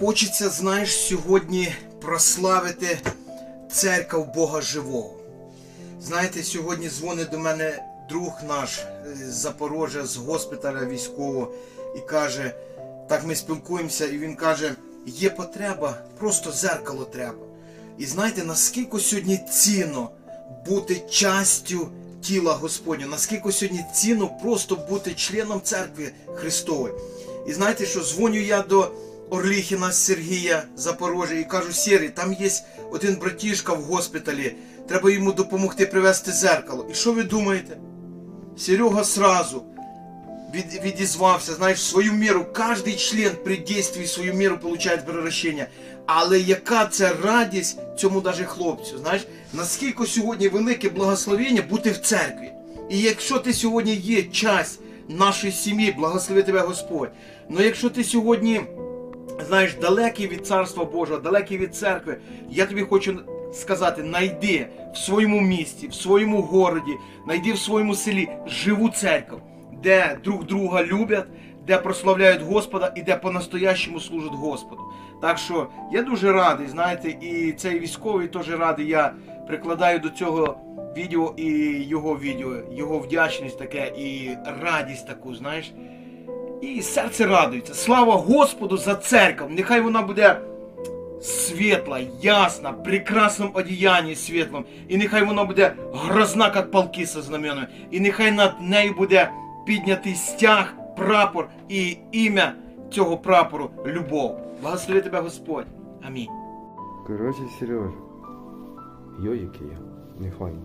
Хочеться, знаєш, сьогодні прославити церков Бога Живого. Знаєте, сьогодні дзвонить до мене друг наш е, з Запорожжя, з госпіталя військового, і каже: так ми спілкуємося, і він каже: є потреба, просто зеркало треба. І знаєте, наскільки сьогодні цінно бути частю тіла Господнього, наскільки сьогодні цінно просто бути членом церкви Христової. І знаєте, що дзвоню я до Орліхіна Сергія Запорожжя і кажу, Сергій, там є один братішка в госпіталі, треба йому допомогти привезти зеркало. І що ви думаєте? Серега сразу від, відізвався, знаєш, свою міру. Кожний член при дійстві свою міру получає превращення. Але яка це радість цьому даже хлопцю? Знаєш, наскільки сьогодні велике благословення бути в церкві. І якщо ти сьогодні є часть нашої сім'ї, благослови тебе Господь. Ну якщо ти сьогодні, знаєш, далекий від Царства Божого, далекий від церкви, я тобі хочу сказати, найди в своєму місті, в своєму городі, найди в своєму селі живу церкву, де друг друга люблять, де прославляють Господа і де по-настоящему служать Господу. Так що я дуже радий, знаєте, і цей військовий теж радий. Я прикладаю до цього відео і його відео, його вдячність таке і радість таку, знаєш. І серце радується. Слава Господу за церкву. Нехай вона буде світла, ясна, прекрасному одіянні світлом. І нехай вона буде грозна, як полки со знаменами. І нехай над нею буде піднятий стяг, прапор і ім'я цього прапору любов. Благослови тебе Господь. Амінь. Коротше, Сережа. Йо, який я. Не файний.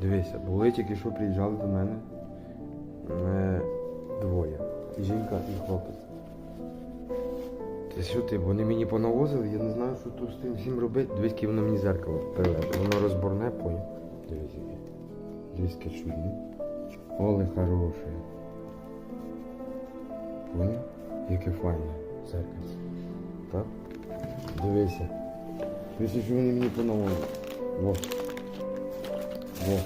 Дивися, були тільки що приїжджали до мене. Е, двоє. Жінка і хлопець. Ти що ти? Вони мені понавозили, я не знаю, що тут з тим всім робити. Дивись, воно мені зеркало приведе. Воно розборне, поняв. Дивись, яке. Дивись, яке чудне. Оле хороше. Поняв? Яке файне зеркальце. Так? Дивися. Дивися, що вони мені понавозили. Во. Во.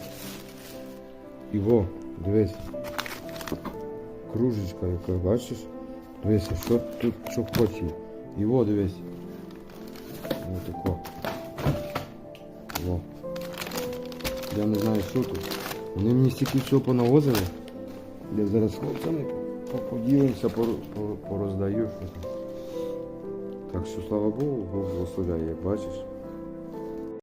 І во, дивись. Кружечка яка, бачиш? Дивися, що тут, що хоче. І во, дивись. Ось тако. Во. Я не знаю, що тут. Вони мені стільки всього понавозили. Я зараз з хлопцями по- поділимося, пор- пор- пороздаю. Що там. Так що слава Богу, Бог благословляє, як бачиш.